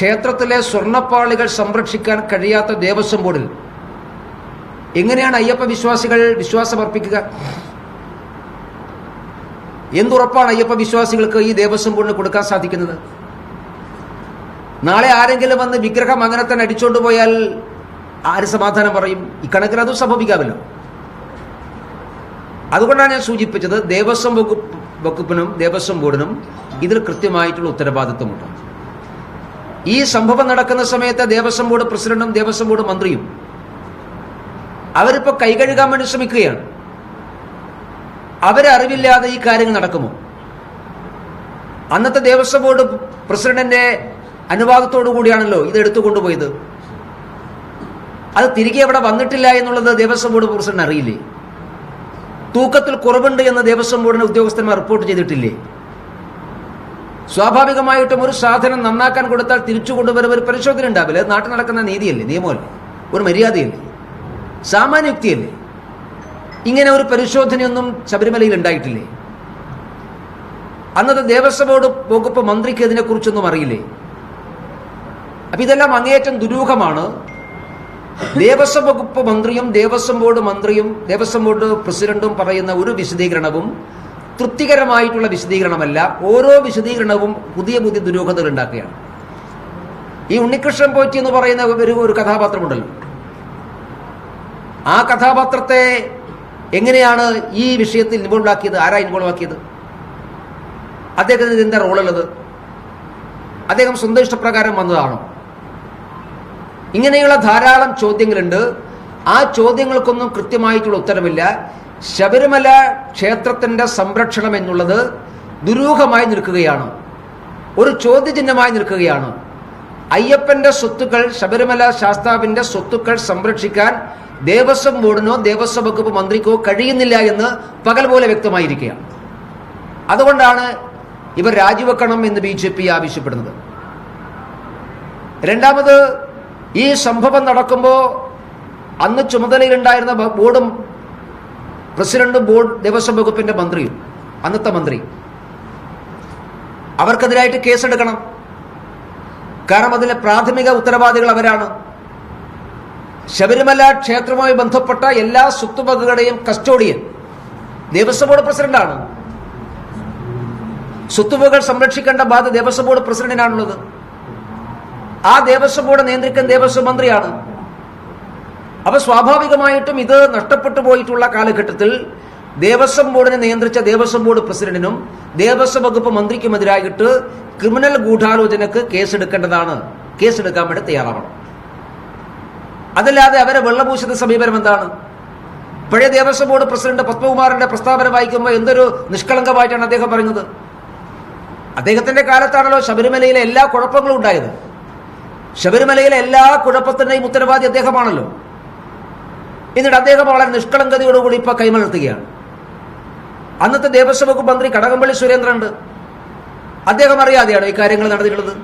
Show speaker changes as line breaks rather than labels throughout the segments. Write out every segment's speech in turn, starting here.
ക്ഷേത്രത്തിലെ സ്വർണപ്പാളികൾ സംരക്ഷിക്കാൻ കഴിയാത്ത ദേവസ്വം ബോർഡിൽ. എങ്ങനെയാണ് അയ്യപ്പ വിശ്വാസികൾ വിശ്വാസമർപ്പിക്കുക? എന്തുറപ്പാണ് അയ്യപ്പ വിശ്വാസികൾക്ക് ഈ ദേവസ്വം ബോർഡിന് കൊടുക്കാൻ സാധിക്കുന്നത്? നാളെ ആരെങ്കിലും വന്ന് വിഗ്രഹം അങ്ങനെ തന്നെ അടിച്ചുകൊണ്ട് പോയാൽ ആര് സമാധാനം പറയും? ഇക്കണക്കിന് അതും സംഭവിക്കാമല്ലോ. അതുകൊണ്ടാണ് ഞാൻ സൂചിപ്പിച്ചത് ദേവസ്വം വകുപ്പ് വകുപ്പിനും ദേവസ്വം ബോർഡിനും ഇതിൽ കൃത്യമായിട്ടുള്ള ഉത്തരവാദിത്വമുണ്ട്. ഈ സംഭവം നടക്കുന്ന സമയത്ത് ദേവസ്വം ബോർഡ് പ്രസിഡന്റും ദേവസ്വം ബോർഡ് മന്ത്രിയും അവരിപ്പോ കൈകഴുകാൻ വേണ്ടി ശ്രമിക്കുകയാണ്. അവരറിവില്ലാതെ ഈ കാര്യങ്ങൾ നടക്കുമോ? അന്നത്തെ ദേവസ്വം ബോർഡ് പ്രസിഡന്റിന്റെ അനുവാദത്തോടു കൂടിയാണല്ലോ ഇത് എടുത്തു കൊണ്ടുപോയത് അത് തിരികെ അവിടെ വന്നിട്ടില്ല എന്നുള്ളത് ദേവസ്വം ബോർഡ് പ്രസിഡന്റ് അറിയില്ലേ? തൂക്കത്തിൽ കുറവുണ്ട് എന്ന് ദേവസ്വം ബോർഡിന്റെ ഉദ്യോഗസ്ഥന്മാർ റിപ്പോർട്ട് ചെയ്തിട്ടില്ലേ? സ്വാഭാവികമായിട്ടും ഒരു സാധനം നന്നാക്കാൻ കൊടുത്താൽ തിരിച്ചു കൊണ്ടുവരുന്ന ഒരു പരിശോധന ഉണ്ടാവില്ല നാട്ടിൽ നടക്കുന്ന നീതിയല്ലേ? നിയമമല്ലേ? ഒരു മര്യാദയല്ലേ? സാമാന്യുക്തിയല്ലേ ഇങ്ങനെ ഒരു പരിശോധനയൊന്നും ശബരിമലയിൽ ഉണ്ടായിട്ടില്ലേ? അന്നത്തെ ദേവസ്വം ബോർഡ് വകുപ്പ് മന്ത്രിക്ക് ഇതിനെക്കുറിച്ചൊന്നും അറിയില്ലേ? അപ്പൊ ഇതെല്ലാം അങ്ങേയറ്റം ദുരൂഹമാണ്. ദേവസ്വം വകുപ്പ് മന്ത്രിയും ദേവസ്വം ബോർഡ് മന്ത്രിയും ദേവസ്വം ബോർഡ് പ്രസിഡന്റും പറയുന്ന ഒരു വിശദീകരണവും തൃപ്തികരമായിട്ടുള്ള വിശദീകരണമല്ല ഓരോ വിശദീകരണവും പുതിയ പുതിയ ദുരൂഹതകൾ ഉണ്ടാക്കുകയാണ്. ഈ ഉണ്ണികൃഷ്ണൻ പോറ്റി എന്ന് പറയുന്ന ഒരു ഒരു കഥാപാത്രമുണ്ടല്ലോ. ആ കഥാപാത്രത്തെ എങ്ങനെയാണ് ഈ വിഷയത്തിൽ ഇൻവോൾവ് ആക്കിയത് ആരാ ഇൻവോൾവ് ആക്കിയത്? അദ്ദേഹത്തിന് എന്താ റോളുള്ളത്? അദ്ദേഹം സ്വന്തം ഇഷ്ടപ്രകാരം വന്നതാണോ? ഇങ്ങനെയുള്ള ധാരാളം ചോദ്യങ്ങളുണ്ട്. ആ ചോദ്യങ്ങൾക്കൊന്നും കൃത്യമായിട്ടുള്ള ഉത്തരമില്ല. ശബരിമല ക്ഷേത്രത്തിന്റെ സംരക്ഷണം എന്നുള്ളത് ദുരൂഹമായി നിൽക്കുകയാണ്. ഒരു ചോദ്യചിഹ്നമായി നിൽക്കുകയാണ്. അയ്യപ്പന്റെ സ്വത്തുക്കൾ ശബരിമല ശാസ്താവിന്റെ സ്വത്തുക്കൾ സംരക്ഷിക്കാൻ ദേവസ്വം ബോർഡിനോ ദേവസ്വം വകുപ്പ് മന്ത്രിക്കോ കഴിയുന്നില്ല എന്ന് പകൽ പോലെ വ്യക്തമായിരിക്കുകയാണ്. അതുകൊണ്ടാണ് ഇവർ രാജിവെക്കണം എന്ന് ബി ജെ പി ആവശ്യപ്പെടുന്നത്. രണ്ടാമത് ഈ സംഭവം നടക്കുമ്പോൾ അന്ന് ചുമതലയിലുണ്ടായിരുന്ന ബോർഡും പ്രസിഡന്റും ബോർഡ് ദേവസ്വം വകുപ്പിന്റെ മന്ത്രിയും അന്നത്തെ മന്ത്രി. അവർക്കെതിരായിട്ട് കേസെടുക്കണം. കാരണം അതിലെ പ്രാഥമിക ഉത്തരവാദികൾ അവരാണ്. ശബരിമല ക്ഷേത്രവുമായി ബന്ധപ്പെട്ട എല്ലാ സ്വത്തുവകകളുടെയും കസ്റ്റോഡിയൻ ദേവസ്വം ബോർഡ് പ്രസിഡന്റാണ്. സ്വത്തുവകൾ സംരക്ഷിക്കേണ്ട ബാധ്യത ദേവസ്വം ബോർഡ് പ്രസിഡന്റിനാണുള്ളത്. ആ ദേവസ്വം ബോർഡ് നിയന്ത്രിക്കുന്ന ദേവസ്വം മന്ത്രിയാണ് അപ്പൊ സ്വാഭാവികമായിട്ടും ഇത് നഷ്ടപ്പെട്ടു പോയിട്ടുള്ള കാലഘട്ടത്തിൽ ദേവസ്വം ബോർഡിനെ നിയന്ത്രിച്ച ദേവസ്വം ബോർഡ് പ്രസിഡന്റിനും ദേവസ്വം വകുപ്പ് മന്ത്രിക്കുമെതിരായിട്ട് ക്രിമിനൽ ഗൂഢാലോചനക്ക് കേസെടുക്കേണ്ടതാണ്. കേസെടുക്കാൻ വേണ്ടി തയ്യാറാവണം. അതല്ലാതെ അവരെ വെള്ളപൂശുന്ന സമീപനം എന്താണ്? പഴയ ദേവസ്വം ബോർഡ് പ്രസിഡന്റ് പത്മകുമാറിന്റെ പ്രസ്താവന വായിക്കുമ്പോൾ എന്തൊരു നിഷ്കളങ്കമായിട്ടാണ് അദ്ദേഹം പറയുന്നത്? അദ്ദേഹത്തിന്റെ കാലത്താണല്ലോ ശബരിമലയിലെ എല്ലാ കുഴപ്പങ്ങളും ഉണ്ടായത്. ശബരിമലയിലെ എല്ലാ കുഴപ്പത്തിന്റെയും ഉത്തരവാദി അദ്ദേഹമാണല്ലോ. എന്നിട്ട് അദ്ദേഹം വളരെ നിഷ്കളങ്കതയോടുകൂടി ഇപ്പൊ കൈമലർത്തുകയാണ്. അന്നത്തെ ദേവസ്വം വകുപ്പ് മന്ത്രി കടകംപള്ളി സുരേന്ദ്രൻ ഉണ്ട് അദ്ദേഹം അറിയാതെയാണ് ഈ കാര്യങ്ങൾ നടന്നിട്ടുള്ളത്.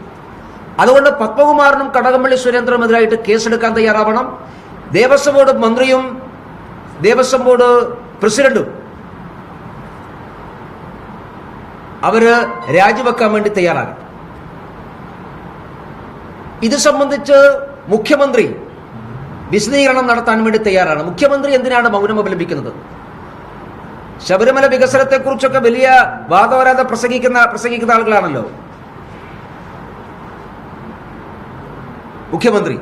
അതുകൊണ്ട് പത്മകുമാറിനും കടകംപള്ളി സുരേന്ദ്രനും എതിരായിട്ട് കേസെടുക്കാൻ തയ്യാറാവണം. ദേവസ്വം ബോർഡ് മന്ത്രിയും ദേവസ്വം ബോർഡ് പ്രസിഡന്റും അവർ രാജിവെക്കാൻ വേണ്ടി തയ്യാറാകണം ഇത് സംബന്ധിച്ച് മുഖ്യമന്ത്രി വിശദീകരണം നടത്താൻ വേണ്ടി തയ്യാറാണ്. മുഖ്യമന്ത്രി എന്തിനാണ് മൗനം അവലംബിക്കുന്നത് ശബരിമല വികസനത്തെക്കുറിച്ചൊക്കെ വലിയ വാദവരാതെ പ്രസംഗിക്കുന്ന പ്രസംഗിക്കുന്ന ആളുകളാണല്ലോ. മുഖ്യമന്ത്രി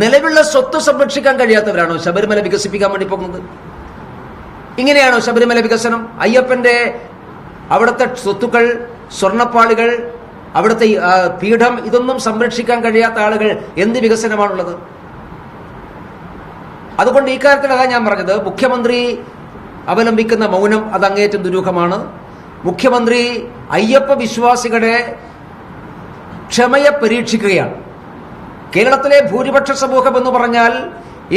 നിലവിലുള്ള സ്വത്ത് സംരക്ഷിക്കാൻ കഴിയാത്തവരാണോ ശബരിമല വികസിപ്പിക്കാൻ വേണ്ടി പോകുന്നത്? ഇങ്ങനെയാണോ ശബരിമല വികസനം? അയ്യപ്പന്റെ അവിടുത്തെ സ്വത്തുക്കൾ സ്വർണപ്പാളികൾ അവിടുത്തെ പീഠം ഇതൊന്നും സംരക്ഷിക്കാൻ കഴിയാത്ത ആളുകൾ എന്ത് വികസനമാണുള്ളത്? അതുകൊണ്ട് ഈ ഞാൻ പറഞ്ഞത്. മുഖ്യമന്ത്രി അവലംബിക്കുന്ന മൗനം അത് അങ്ങേയറ്റം ദുരൂഹമാണ്. മുഖ്യമന്ത്രി അയ്യപ്പ വിശ്വാസികളുടെ ക്ഷമയെ പരീക്ഷിക്കുകയാണ്. കേരളത്തിലെ ഭൂരിപക്ഷ സമൂഹം എന്ന് പറഞ്ഞാൽ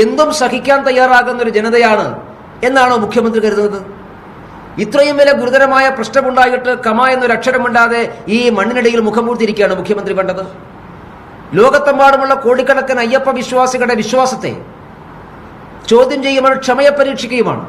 എന്തും സഹിക്കാൻ തയ്യാറാകുന്ന ഒരു ജനതയാണ് എന്നാണോ മുഖ്യമന്ത്രി കരുതുന്നത്? ഇത്രയും വില ഗുരുതരമായ പ്രശ്നമുണ്ടായിട്ട് കമ എന്നൊരു അക്ഷരമുണ്ടാതെ ഈ മണ്ണിനടിയിൽ മുഖം പൂർത്തിരിക്കുകയാണ് മുഖ്യമന്ത്രി കണ്ടത്. ലോകത്തെമ്പാടുമുള്ള കോടിക്കണക്കിന് അയ്യപ്പ വിശ്വാസികളുടെ വിശ്വാസത്തെ ചോദ്യം ചെയ്യുമ്പോൾ ക്ഷമയെ പരീക്ഷിക്കുകയുമാണ്.